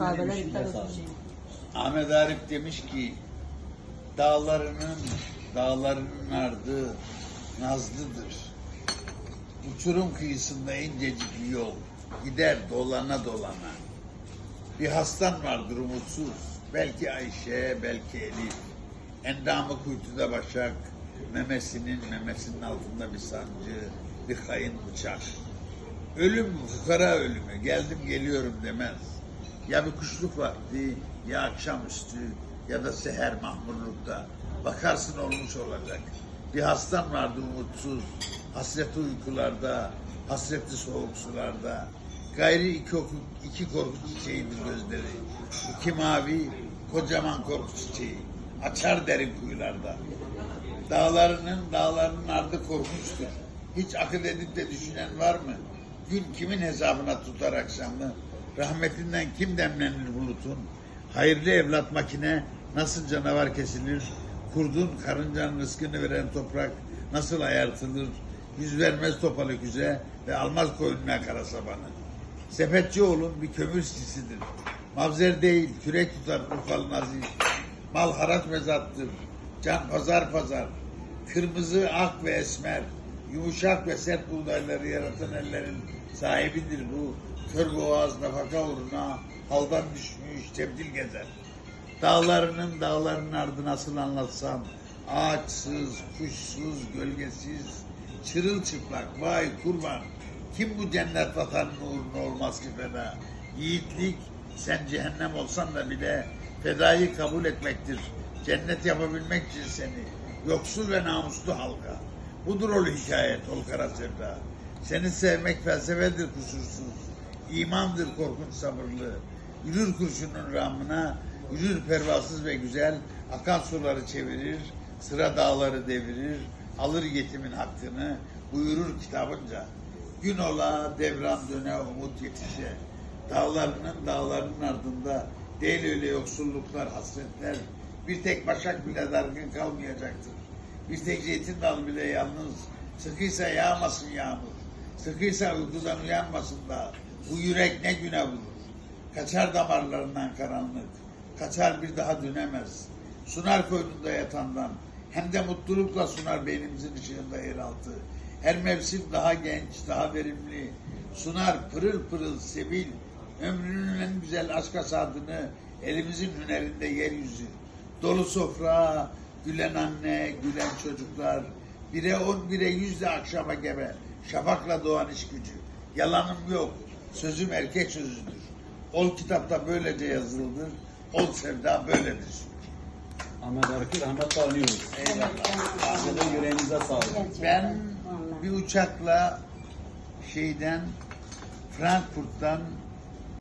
Kahveler iptal olsun. Ahmet Arif demiş ki dağlarının dağlarının ardı nazlıdır. Uçurum kıyısında incecik bir yol gider dolana dolana. Bir hastan vardır umutsuz. Belki Ayşe, belki Elif. Endamı kuytuda başak, memesinin memesinin altında bir sancı, bir kayın bıçak. Ölüm fukara ölümü, geldim geliyorum demez. Ya bir kuşluk vakti, ya akşamüstü, ya da seher mahmurlukta. Bakarsın olmuş olacak. Bir hastan vardı umutsuz, hasreti uykularda, hasreti soğuk sularda. Gayri iki, oku, iki korku çiçeğidir gözleri. İki mavi, kocaman korku çiçeği. Açar derin kuyularda. Dağlarının, dağlarının ardı korkunçtur. Hiç akıl edip de düşünen var mı? Gün kimin hesabına tutar akşamı? Rahmetinden kim demlenir bulutun? Hayırlı evlat makine nasıl canavar kesilir? Kurdun karıncanın rızkını veren toprak nasıl ayartılır? Yüz vermez topalı güze ve almaz koyununa kara sabanı. Sepetçi oğlun bir kömür sisidir. Mavzer değil, kürek tutar Urfalı Aziz. Mal haraç mezattır. Can pazar pazar. Kırmızı, ak ve esmer. Yumuşak ve sert buğdayları yaratan ellerin sahibidir bu. Kör boğaz nafaka uğruna haldan düşmüş tebdil gezer. Dağlarının dağların ardı nasıl anlatsam ağaçsız, kuşsuz, gölgesiz, çırılçıplak vay kurban. Kim bu cennet vatanın uğruna olmaz ki feda? Yiğitlik sen cehennem olsan da bile fedayı kabul etmektir. Cennet yapabilmek için seni yoksul ve namuslu halka. Budur ol hikayet ol kara sevda. Seni sevmek felsefedir kusursuz. İmandır korkunç sabırlı. Yürür kurşunun ramına, yürür pervasız ve güzel, akan suları çevirir, sıra dağları devirir, alır yetimin hakkını, buyurur kitabınca. Gün ola, devran döne, umut yetişe. Dağlarının dağlarının ardında değil öyle yoksulluklar, hasretler. Bir tek başak bile dargın kalmayacaktır. Bir tek zeytin dal bile yalnız. Sıkıysa yağmasın yağmur. Sıkıysa uykudan uyanmasın da. Bu yürek ne güne vurur. Kaçar damarlarından karanlık. Kaçar bir daha dönemez. Sunar koynunda yatandan. Hem de mutlulukla sunar beynimizin ışığında yeraltı. Her mevsim daha genç, daha verimli. Sunar pırıl pırıl sebil. Ömrünün en güzel aşk hasadını elimizin hünerinde yeryüzü. Dolu sofra, gülen anne, gülen çocuklar. Bire on, bire yüz de akşama gebe. Şafakla doğan iş gücü. Yalanım yok. Sözüm erkek sözüdür. Ol kitapta böylece yazılıdır. Ol sevda böyledir. Ahmet Arif'i rahmetle anıyoruz. Eyvallah. Sizin yüreğinize sağlık. Ben bir uçakla şeyden Frankfurt'tan